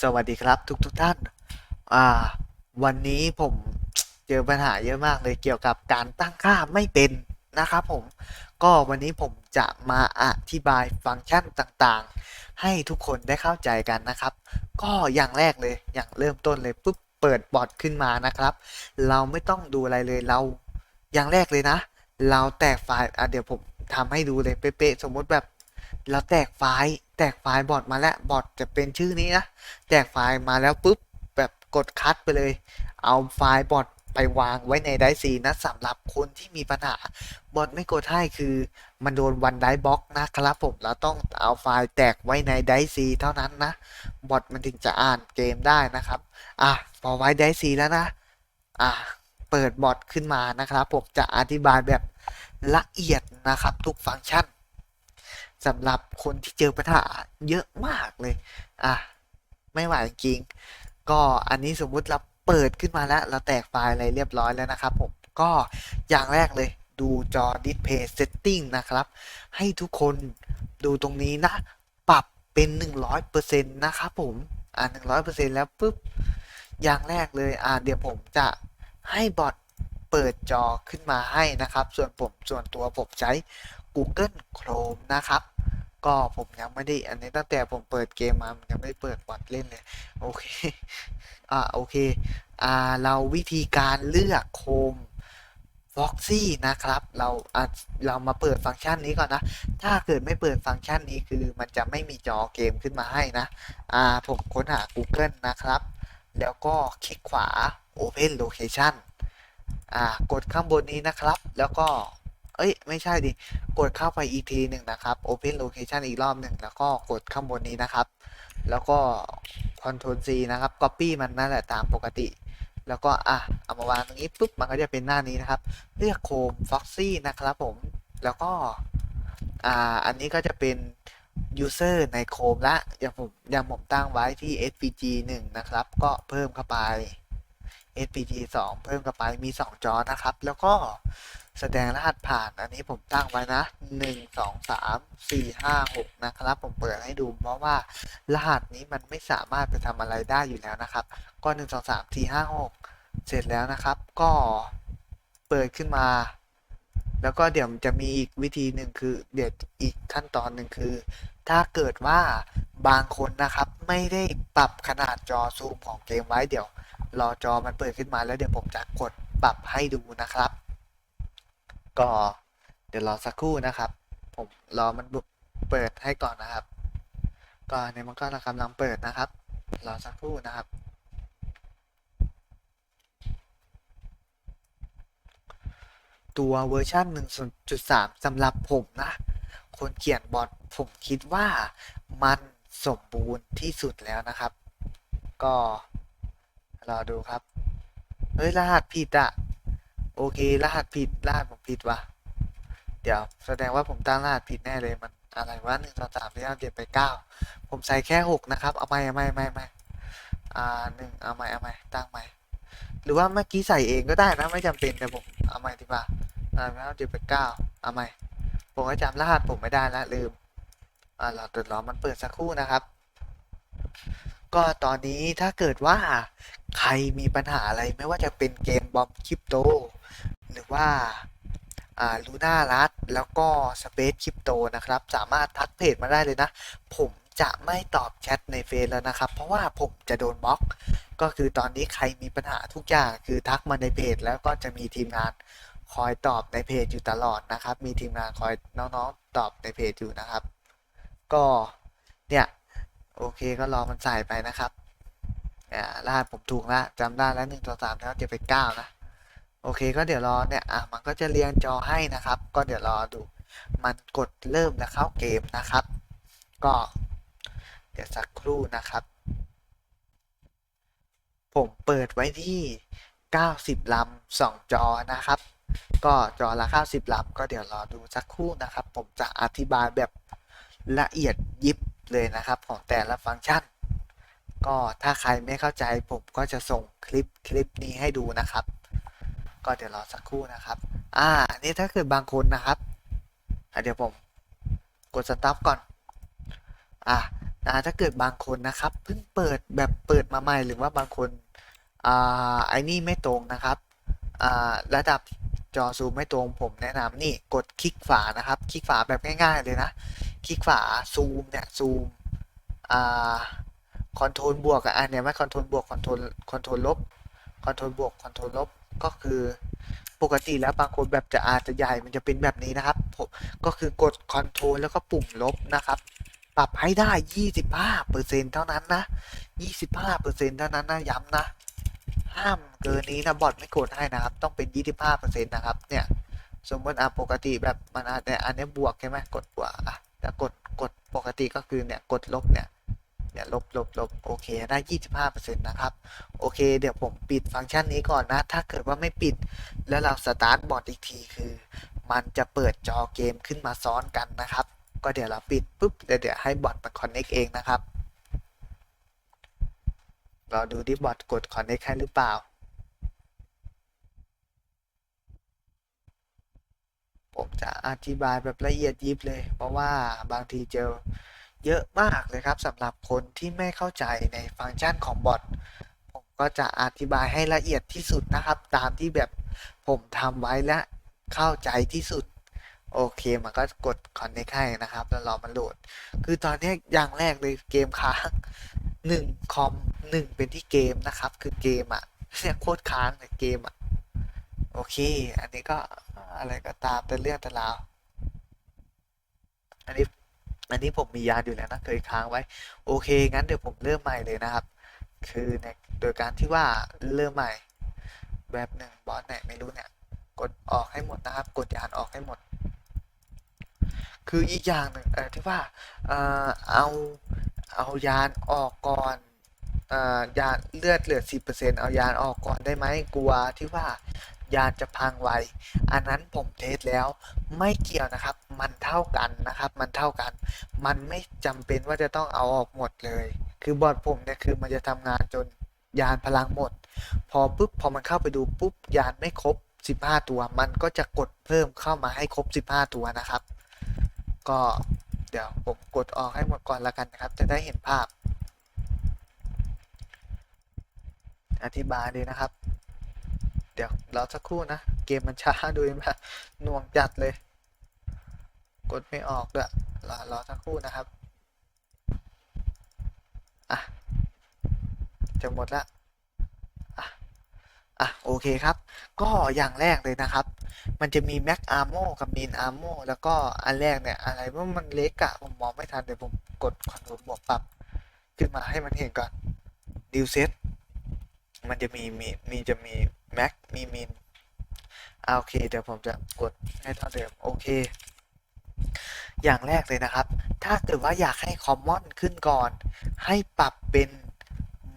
สวัสดีครับทุกทุกท่าน อ่า วันนี้ผมเจอปัญหาเยอะมากเลยเกี่ยวกับการตั้งค่าไม่เป็นนะครับผม ก็วันนี้ผมจะมาอธิบายฟังก์ชันต่างๆ ให้ทุกคนได้เข้าใจกันนะครับ ก็อย่างแรกเลย อย่างเริ่มต้นเลยปุ๊บเปิดบอทขึ้นมานะครับ เราไม่ต้องดูอะไรเลยเรา อย่างแรกเลยนะ เราแตกไฟล์ อะเดี๋ยวผมทำให้ดูเลยเป๊ะๆสมมติแบบเราแตกไฟล์ แตกไฟล์บอทมาแล้วบอทจะเป็นชื่อนี้นะแตกไฟล์มาแล้วปุ๊บแบบกดคัดไปเลย เอาไฟล์บอทไปวางไว้ในไดซีนะสำหรับคนที่มีปัญหาบอทไม่กดให้คือมันโดนวันไดบล็อกนะครับผมเราต้องเอาไฟล์แตกไว้ในไดซีเท่านั้นนะบอทมันถึงจะอ่านเกมได้นะครับ อะพอไว้ไดซีแล้วนะ อะเปิดบอทขึ้นมานะครับผมจะอธิบายแบบละเอียดนะครับทุกฟังก์ชัน สำหรับคนที่เจอปัญหาเยอะมากเลย อะ ไม่ไหวจริง ก็อันนี้สมมุติเราเปิดขึ้นมาแล้ว เราแตกไฟล์อะไรเรียบร้อยแล้วนะครับผม ก็อย่างแรกเลย ดูจอ Display Setting นะครับ ให้ทุกคนดูตรงนี้นะ ปรับเป็น 100%นะครับผม อ่า100%แล้วปุ๊บ อย่างแรกเลย อ่าเดี๋ยวผมจะให้บอทเปิดจอขึ้นมาให้นะครับ ส่วนผมส่วนตัวผมใช้ Google Chrome นะครับ ก็ผมยังไม่ได้อันนี้ตั้งแต่ผมเปิดเกมมามันยังไม่ได้เปิดบอทเล่นเลย โอเค อ่าโอเค อ่าเราวิธีการเลือกโคม Foxy นะครับ เราอะเรามาเปิดฟังก์ชันนี้ก่อนนะ ถ้าเกิดไม่เปิดฟังก์ชันนี้คือมันจะไม่มีจอเกมขึ้นมาให้นะ อ่าผมค้นหา Google นะครับ แล้วก็คลิกขวา Open Location อ่ากดข้างบนนี้นะครับ แล้วก็ เอ้ย ไม่ใช่ดิ กดเข้าไปอีกทีหนึ่งนะครับ Open Location อีกรอบหนึ่ง แล้วก็กดข้างบนนี้นะครับ แล้วก็ Ctrl C นะครับ Copy มันนั่นแหละตามปกติ แล้วก็อะเอามาวางตรงนี้ปุ๊บ มันก็จะเป็นหน้านี้นะครับ เลือกโคม Foxy นะครับผม แล้วก็ อ่า อันนี้ก็จะเป็น user ในโคมละ อย่างผมอย่างผมตั้งไว้ที่ SPG 1 นะครับ ก็เพิ่มเข้าไป SPG 2 เพิ่มเข้าไปมี 2 จอนะครับ แล้วก็ แสดงรหัสผ่านอันนี้ผมตั้งไว้นะ 1 2 3 4 5 6 นะครับ ผมเปิดให้ดูเพราะว่า รหัสนี้มันไม่สามารถไปทำอะไรได้อยู่แล้วนะครับ ก็ 1 2 3 4 5 6 เสร็จแล้วนะครับ ก็เปิดขึ้นมา แล้วก็เดี๋ยวจะมีอีกวิธีหนึ่งคือ เดี๋ยวอีกขั้นตอนหนึ่งคือ ถ้าเกิดว่าบางคนนะครับ ไม่ได้ปรับขนาดจอซูมของเกมไว้เดี๋ยว รอจอมันเปิดขึ้นมาแล้วเดี๋ยวผมจะกดปรับให้ดูนะครับ ก็เดี๋ยวรอสักครู่นะครับ ผมรอมันเปิดให้ก่อนนะครับก็เนี่ยมันก็กำลังเปิดนะครับ รอสักครู่นะครับ ตัวเวอร์ชัน1.3สำหรับผมนะ คนเขียนบอทผมคิดว่ามันสมบูรณ์ที่สุดแล้วนะครับ ก็รอดูครับ เฮ้ย รหัสผิดอะ โอเค รหัสผิด รหัสผมผิดวะเดี๋ยว แสดงว่าผมตั้งรหัสผิดแน่เลยมันอะไรวะหนึ่งสองสามสี่ห้าเจ็ดแปดเก้าผมใส่แค่หกนะครับ เอาใหม่เอาใหม่ใหม่เอาใหม่อ่าหนึ่งเอาใหม่เอาใหม่ตั้งใหม่หรือว่าเมื่อกี้ใส่เองก็ได้นะไม่จำเป็นแต่ผมเอาใหม่ดีกว่าอ่าแล้วเจ็ดแปดเก้าเอาใหม่ผมก็จำรหัสผมไม่ได้ล้วลืมอ่าเราตรวจรอมันเปิดสักครู่นะครับ ก็ตอนนี้ถ้าเกิดว่าใครมีปัญหาอะไรไม่ว่าจะเป็นเกมบอมคริปโต หรือว่าลูน่ารัดแล้วก็สเปซคริปโตนะครับ สามารถทักเพจมาได้เลยนะ ผมจะไม่ตอบแชทในเฟซแล้วนะครับ เพราะว่าผมจะโดนบล็อก ก็คือตอนนี้ใครมีปัญหาทุกอย่างคือทักมาในเพจ แล้วก็จะมีทีมงานคอยตอบในเพจอยู่ตลอดนะครับ มีทีมงานคอยน้องๆตอบในเพจอยู่นะครับ ก็เนี่ยโอเคก็รอมันใส่ไปนะครับอ่ารหัสผมถูกละจำได้แล้วหนึ่งตัวสามแล้วจะเป็นเก้านะ โอเคก็เดี๋ยวรอเนี่ยอะมันก็จะเรียงจอให้นะครับ ก็เดี๋ยวรอดู มันกดเริ่มแล้วเข้าเกมนะครับ ก็ เดี๋ยวสักครู่นะครับ ผมเปิดไว้ที่ 90ลำ2 จอนะครับ ก็จอละ90ลำก็เดี๋ยวรอดูสักครู่นะครับ ผมจะอธิบายแบบละเอียดยิบเลยนะครับ ของแต่ละฟังก์ชัน ก็ถ้าใครไม่เข้าใจผมก็จะส่งคลิปคลิปนี้ให้ดูนะครับ ก็เดี๋ยวรอสักครู่นะครับ อ่านนี้ถ้าเกิดบางคนนะครับเดี๋ยวผมกดสต็อปก่อน อะอ่าถ้าเกิดบางคนนะครับเพิ่งเปิดแบบเปิดมาใหม่หรือว่าบางคนอ่าไอ้นี่ไม่ตรงนะครับอ่าระดับจอซูมไม่ตรงผมแนะนำนี่กดคลิกฝานะครับ คลิกฝาแบบง่ายๆเลยนะ คลิกฝาซูมเนี่ยซูมอ่าคอนโทรลบวกอะเนี้ยไม่คอนโทรลบวกคอนโทรลคอนโทรลลบคอนโทรลบวกคอนโทรลลบ ก็คือปกติแล้วบางคนแบบจะอาจจะใหญ่มันจะเป็นแบบนี้นะครับผมก็คือกดคอนโทรลแล้วก็ปุ่มลบนะครับ ปรับให้ได้ 25เปอร์เซ็นเท่านั้นนะ 25เปอร์เซ็นเท่านั้นนะย้ำนะ ห้ามเกินนี้นะบอทไม่กดให้นะครับ ต้องเป็น 25เปอร์เซ็นต์นะครับ เนี่ยสมมติอะปกติแบบมันอาจจะอันนี้บวกใช่ไหมกดบวกอะแต่กดกดปกติก็คือเนี่ยกดลบเนี่ย เนี่ยลบลบลบโอเคได้ 25เปอร์เซ็นต์นะครับ โอเค เดี๋ยวผมปิดฟังก์ชันนี้ก่อนนะ ถ้าเกิดว่าไม่ปิด แล้วเราสตาร์ทบอทอีกทีคือ มันจะเปิดจอเกมขึ้นมาซ้อนกันนะครับ ก็เดี๋ยวเราปิดปุ๊บเดี๋ยวเดี๋ยวให้บอทมันคอนเน็กเองนะครับเรอดูที่บอทกดคอนเน็กให้หรือเปล่าผมจะอธิบายแบบละเอียดยิบเลย เพราะว่าบางทีเจอ เยอะมากเลยครับสำหรับคนที่ไม่เข้าใจในฟังก์ชันของบอทผมก็จะอธิบายให้ละเอียดที่สุดนะครับ ตามที่แบบผมทำไว้และเข้าใจที่สุด โอเคมันก็กด connect ให้นะครับ แล้วรอมันโหลด คือตอนนี้อย่างแรกเลยเกมค้างหนึ่งคอมหนึ่งเป็นที่เกมนะครับ คือเกมอะเนี่ยโคตรค้างเลยเกมอะโอเค อันนี้ก็อะไรก็ตามแต่เรื่องแต่ราวอันนี้ อันนี้ผมมียานอยู่แล้วนะเคยค้างไว้ โอเค งั้นเดี๋ยวผมเริ่มใหม่เลยนะครับ คือในโดยการที่ว่าเริ่มใหม่ แบบหนึ่งบอสไหนไม่รู้เนี่ย กดออกให้หมดนะครับ กดยานออกให้หมด คืออีกอย่างหนึ่งเออที่ว่าเอาเอายานออกก่อนอ่อยานเลือดเหลือสิบเปอร์เซ็นต์เอายานออกก่อนได้ไหมกลัวที่ว่า ยานจะพังไว อันนั้นผมเทสแล้วไม่เกี่ยวนะครับ มันเท่ากันนะครับ มันเท่ากัน มันไม่จำเป็นว่าจะต้องเอาออกหมดเลย คือบอร์ดผมเนี่ยคือมันจะทำงานจนยานพลังหมด พอปุ๊บพอมันเข้าไปดูปุ๊บยานไม่ครบ 15 ตัว มันก็จะกดเพิ่มเข้ามาให้ครบ 15 ตัวนะครับ ก็เดี๋ยวผมกดออกให้หมดก่อนละกันนะครับ จะได้เห็นภาพ อธิบายเลยนะครับ เดี๋ยวรอสักครู่นะ เกมมันช้าดูมาหน่วงจัดเลย กดไม่ออกด้วยรอรอสักครู่นะครับอะจะหมดละอะอะโอเคครับ ก็อย่างแรกเลยนะครับ มันจะมี Max Armor กับ Min Armor แล้วก็อันแรกเนี่ยอะไรว่ามันเล็กอะผมมองไม่ทันเดี๋ยวผมกดคอนโทรลบวกปรับ ขึ้นมาให้มันเห็นก่อน New Set มันจะมีมีมีจะมี Max มี Min อ่าโอเค เดี๋ยวผมจะกดให้เท่าเดิม โอเค อย่างแรกเลยนะครับ ถ้าเกิดว่าอยากให้ Common ขึ้นก่อน ให้ปรับเป็น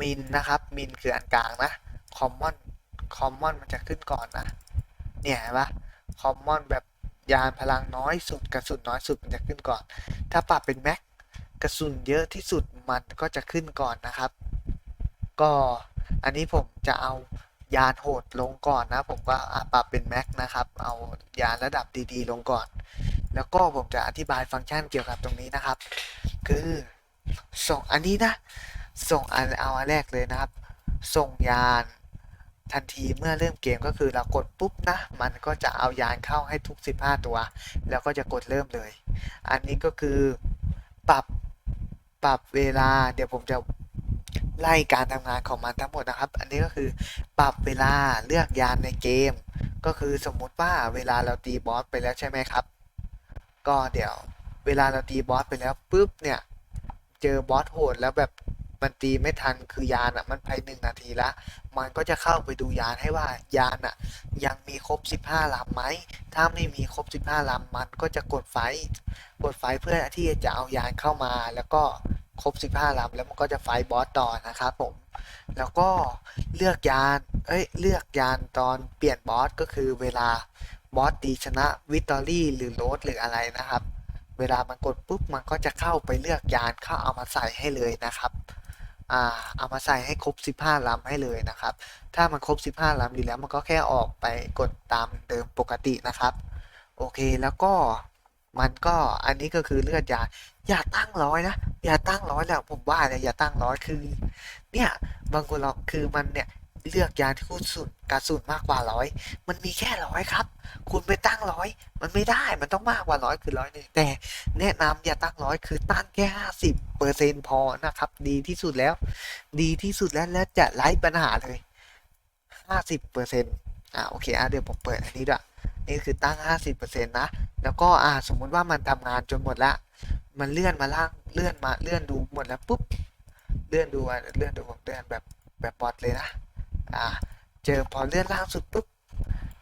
มินนะครับมินคืออันกลางนะ Common Common มันจะขึ้นก่อนนะ เนี่ยเห็นปะ Common แบบยานพลังน้อยสุดกระสุนน้อยสุดมันจะขึ้นก่อน ถ้าปรับเป็นแม็กกระสุนเยอะที่สุดมันก็จะขึ้นก่อนนะครับ ก็อันนี้ผมจะเอา ยานโหดลงก่อนนะ ผมก็ปรับเป็นแม็กนะครับ เอายานระดับดีๆ ลงก่อน แล้วก็ผมจะอธิบายฟังก์ชันเกี่ยวกับตรงนี้นะครับ คือส่งอันนี้นะ ส่งอันเอาอันแรกเลยนะครับ ส่งยานทันทีเมื่อเริ่มเกมก็คือเรากดปุ๊บนะ มันก็จะเอายานเข้าให้ทุก 15 ตัว แล้วก็จะกดเริ่มเลย อันนี้ก็คือปรับปรับเวลาเดี๋ยวผมจะ ไล่การทำงานของมันทั้งหมดนะครับ อันนี้ก็คือปรับเวลาเลือกยานในเกม ก็คือสมมุติว่าเวลาเราตีบอสไปแล้วใช่ไหมครับ ก็เดี๋ยวเวลาเราตีบอสไปแล้วปุ๊บเนี่ย เจอบอสโหดแล้วแบบมันตีไม่ทันคือยานอะมันภายหนึ่งนาทีละ มันก็จะเข้าไปดูยานให้ว่ายานอะ ยังมีครบ 15ลำไหม ถ้าไม่มีครบ 15ลำมันก็จะกดไฟ กดไฟเพื่อที่จะเอายานเข้ามาแล้วก็ ครบ 15ลำแล้วมันก็จะไฟบอสต่อนะครับผม แล้วก็เลือกยาน เอ้ย เลือกยานตอนเปลี่ยนบอสก็คือเวลาบอสตีชนะวิตอรี่หรือโรสหรืออะไรนะครับ เวลามันกดปุ๊บมันก็จะเข้าไปเลือกยานเข้าเอามาใส่ให้เลยนะครับอ่าเอามาใส่ให้ครบ 15ลำให้เลยนะครับ ถ้ามันครบ 15ลำดีแล้วมันก็แค่ออกไปกดตามเดิมปกตินะครับ โอเคแล้วก็ มันก็อันนี้ก็คือเลือดยา อย่าตั้งร้อยนะอย่าตั้งร้อยแล้วผมว่าเนี่ยอย่าตั้งร้อยคือ เนี่ยบางคนเราคือมันเนี่ยเลือกยาที่คุณสุดกระสุนมากกว่าร้อยมันมีแค่ร้อยครับ คุณไปตั้งร้อยมันไม่ได้มันต้องมากกว่าร้อยคือร้อยหนึ่งแต่ แนะนำอย่าตั้งร้อยคือตั้งแค่ห้าสิบเปอร์เซ็นพอนะครับ ดีที่สุดแล้ว ดีที่สุดแล้วและจะไร้ปัญหาเลยห้าสิบเปอร์เซ็นอ่าโอเคอะเดี๋ยวผมเปิดอันนี้ด้วย นี่คือตั้งห้าสิบเปอร์เซ็นะ แล้วก็อ่าสมมุติว่ามันทำงานจนหมดละมันเลื่อนมาล่างเลื่อนมาเลื่อนดูหมดแล้วปุ๊บเลื่อนดูเลื่อนดูเลื่อนแบบแบบบอทเลยนะอ่าเจอพอเลื่อนล่างสุดปุ๊บ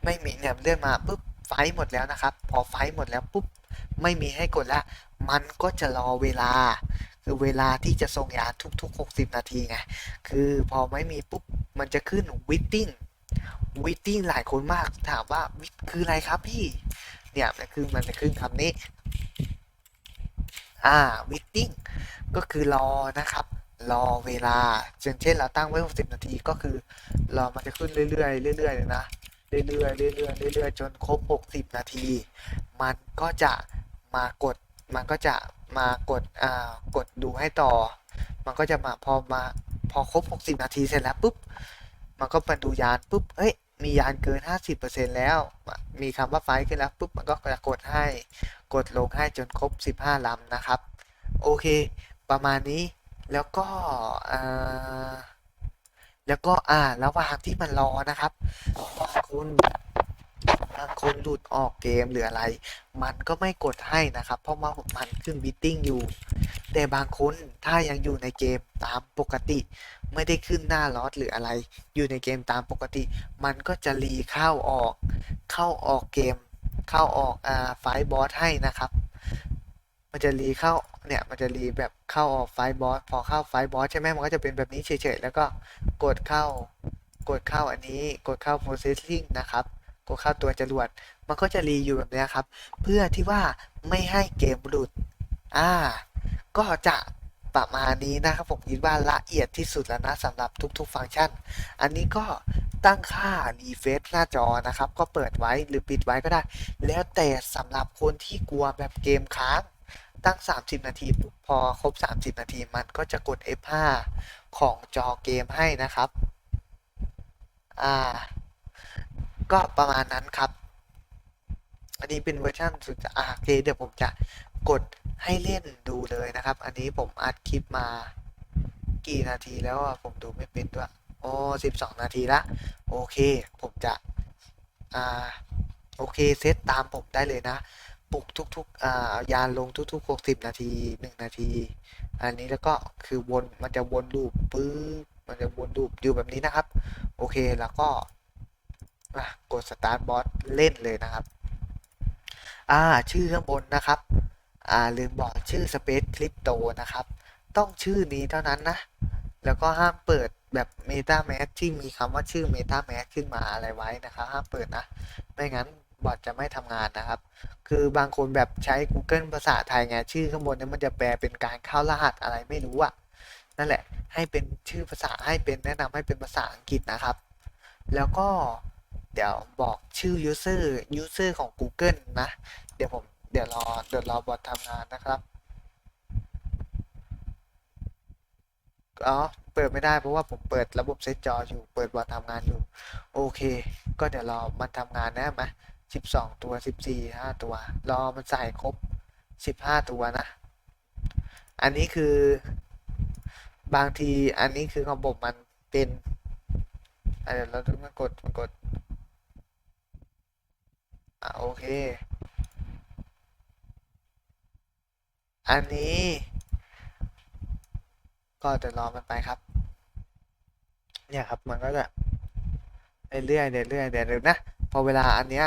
ไม่มีเนี่ยเลื่อนมาปุ๊บไฟหมดแล้วนะครับ พอไฟหมดแล้วปุ๊บไม่มีให้กดละมันก็จะรอเวลา คือเวลาที่จะส่งยาทุกๆ 60 นาทีไงคือพอไม่มีปุ๊บมันจะขึ้นวิตติ้ง วิตติ้งหลายคนมากถามว่าวิตคืออะไรครับพี่ เนี่ยมันคือมันจะขึ้นคำนี้ อ่าวิตติ้งก็คือรอนะครับ รอเวลาเช่นเช่นเราตั้งไว้ 60 นาทีก็คือ รอมันจะขึ้นเรื่อยๆเรื่อยๆเลยนะเรื่อยๆเรื่อยๆเรื่อยๆจนครบ 60 นาที มันก็จะมากดมันก็จะมากดอ่ากดดูให้ต่อ มันก็จะมาพอมาพอครบ 60 นาทีเสร็จแล้วปุ๊บ มันก็มาดูยานปุ๊บเฮ้ยมียานเกิน 50%แล้ว มีคำว่าไฟขึ้นแล้วปุ๊บมันก็จะกดให้กดลงให้จนครบ 15ลำนะครับ โอเค ประมาณนี้แล้วก็แล้วก็อ่าระหว่างที่มันรอนะครับขอบคน บางคนหลุดออกเกมหรืออะไร มันก็ไม่กดให้นะครับ เพราะว่ามันขึ้นบิตติ้งอยู่ แต่บางคนถ้ายังอยู่ในเกมตามปกติ ไม่ได้ขึ้นหน้าลอสหรืออะไร อยู่ในเกมตามปกติ มันก็จะรีเข้าออก เข้าออกเกม เข้าออกอ่าไฟล์บอสให้นะครับมันจะรีเข้าเนี่ยมันจะรีแบบเข้าออกไฟล์บอสพอเข้าไฟล์บอสใช่ไหมมันก็จะเป็นแบบนี้เฉยๆแล้วก็กดเข้ากดเข้าอันนี้กดเข้า processing นะครับ กดเข้าตัวจรวดมันก็จะรีอยู่แบบนี้ครับ เพื่อที่ว่าไม่ให้เกมหลุด อ่า ก็จะประมาณนี้นะครับผมคิดว่าละเอียดที่สุดแล้วนะสำหรับทุกๆ ฟังก์ชัน อันนี้ก็ตั้งค่า refresh หน้าจอนะครับ ก็เปิดไว้หรือปิดไว้ก็ได้ แล้วแต่สำหรับคนที่กลัวแบบเกมค้างตั้ง 30 นาทีปุ๊บพอครบ 30 นาทีมันก็จะกด F5 ของจอเกมให้นะครับ อ่า ก็ประมาณนั้นครับ อันนี้เป็นเวอร์ชันสุดอ่าโอเคเดี๋ยวผมจะกดให้เล่นดูเลยนะครับ อันนี้ผมอัดคลิปมากี่นาทีแล้วอะผมดูไม่เป็นด้วยโอ้12นาทีละโอเค ผมจะ อ่า โอเค เซตตามผมได้เลยนะ ปลุกทุกๆอ่ายานลงทุกๆ60นาที1นาที อันนี้แล้วก็คือวน มันจะวนลูปปื๊บมันจะวนลูปอยู่แบบนี้นะครับ โอเค แล้วก็ อะ กด start bot เล่นเลยนะครับ อ่า ชื่อข้างบนนะครับ อ่า ลืมบอกชื่อ Space Crypto นะครับ ต้องชื่อนี้เท่านั้นนะ แล้วก็ห้ามเปิดแบบ MetaMask ที่มีคำว่าชื่อ MetaMask ขึ้นมาอะไรไว้นะครับ ห้ามเปิดนะ ไม่งั้นบอทจะไม่ทำงานนะครับ คือบางคนแบบใช้ Google ภาษาไทยไงชื่อข้างบนนี่ยมันจะแปลเป็นการเข้ารหัสอะไรไม่รู้อะนั่นแหละ ให้เป็นชื่อภาษาให้เป็นแนะนำให้เป็นภาษาอังกฤษนะครับ แล้วก็ เดี๋ยวบอกชื่อ user user ของ Google นะ เดี๋ยวผมเดี๋ยวรอเดี๋ยวรอบอททำงานนะครับอ๋อเปิดไม่ได้เพราะว่าผมเปิดระบบเซตจออยู่เปิดบอททำงานอยู่ โอเค ก็เดี๋ยวรอมันทำงานนะมา12ตัว14 5ตัว รอมันใส่ครบ15ตัวนะ อันนี้คือบางทีอันนี้คือของผมมันเป็นเดี๋ยวเราต้องมากดกด อะโอเค อันนี้ ก็เดี๋ยวรอมันไปครับ เนี่ยครับมันก็จะเรื่อยๆเรื่อยๆเดี๋ยวนะพอเวลาอันเนี้ย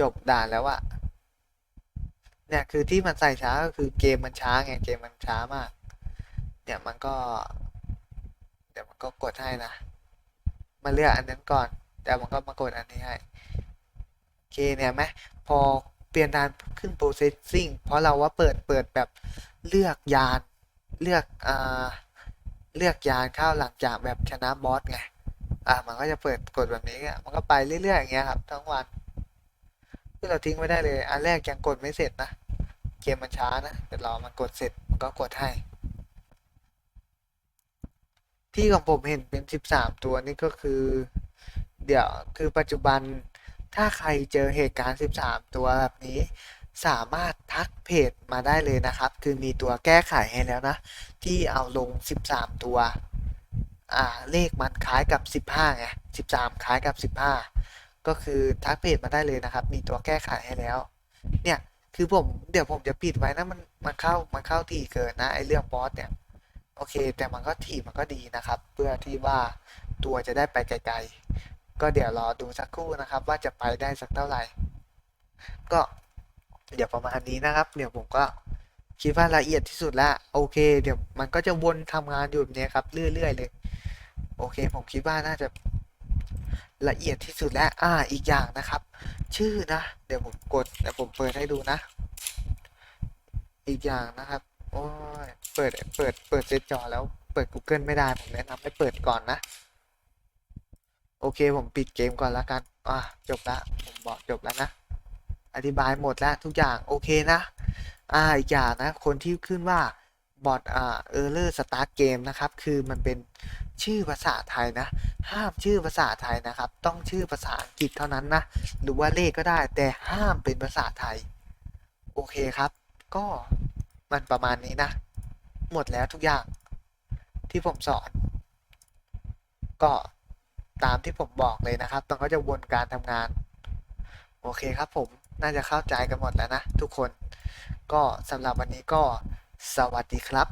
จบด่านแล้วอะเนี่ยคือที่มันใส่ช้าก็คือเกมมันช้าไงเกมมันช้ามาก เนี่ยมันก็ เดี๋ยวมันก็กดให้นะ มาเลือกอันนั้นก่อน แต่มันก็มากดอันนี้ให้ เคเนี่ยไหมพอเปลี่ยนด่านขึ้น processing เพราะเราว่าเปิดเปิดแบบเลือกยานเลือกอ่าเลือกยานเข้าหลังจากแบบชนะบอสไงอะมันก็จะเปิดกดแบบนี้อะมันก็ไปเรื่อยๆอย่างเงี้ยครับทั้งวันคือเราทิ้งไว้ได้เลย อันแรกยังกดไม่เสร็จนะเกมมันช้านะเดี๋ยวรอมันกดเสร็จมันก็กดให้ที่ของผมเห็นเป็นสิบสามตัวนี่ก็คือ เดี๋ยวคือปัจจุบัน ถ้าใครเจอเหตุการณ์สิบสามตัวแบบนี้ สามารถทักเพจมาได้เลยนะครับ คือมีตัวแก้ไขให้แล้วนะ ที่เอาลงสิบสามตัว อ่า เลขมันคล้ายกับสิบห้าไงสิบสามคล้ายกับสิบห้าก็คือทักเพจมาได้เลยนะครับ มีตัวแก้ไขให้แล้ว เนี่ย คือผม เดี๋ยวผมจะปิดไว้นะ มันมันเข้า มันเข้าถี่เกินนะไอเรื่องบอสเนี่ย โอเค แต่มันก็ถี่มันก็ดีนะครับ เพื่อที่ว่าตัวจะได้ไปไกลๆ ก็เดี๋ยวรอดูสักครู่นะครับ ว่าจะไปได้สักเท่าไหร่ ก็เดี๋ยวประมาณนี้นะครับ เดี๋ยวผมก็คิดว่าละเอียดที่สุดแล้วโอเค เดี๋ยวมันก็จะวนทำงานอยู่แบบนี้ครับเรื่อยๆเลย โอเค ผมคิดว่าน่าจะละเอียดที่สุดแล้วอ่าอีกอย่างนะครับ ชื่อนะ เดี๋ยวผมกดเดี๋ยวผมเปิดให้ดูนะ อีกอย่างนะครับโอ้ยเปิดเปิดเปิดเซตจอแล้วเปิด Google ไม่ได้ผมแนะนำให้เปิดก่อนนะ โอเคผมปิดเกมก่อนล้วกัน อะจบละผมบอกจบแล้วนะ อธิบายหมดแล้วทุกอย่างโอเคนะ อ่าอีกอย่างนะ คนที่ขึ้นว่าบอทอ่าเออร์เลอร์สตาร์ทเกมนะครับ คือมันเป็นชื่อภาษาไทยนะ ห้ามชื่อภาษาไทยนะครับ ต้องชื่อภาษาอังกฤษเท่านั้นนะ หรือว่าเลขก็ได้ แต่ห้ามเป็นภาษาไทย โอเคครับ ก็มันประมาณนี้นะ หมดแล้วทุกอย่างที่ผมสอน ก็ ตามที่ผมบอกเลยนะครับต้องก็จะวนการทำงาน โอเคครับผมน่าจะเข้าใจกันหมดแล้วนะทุกคน ก็สำหรับวันนี้ก็สวัสดีครับ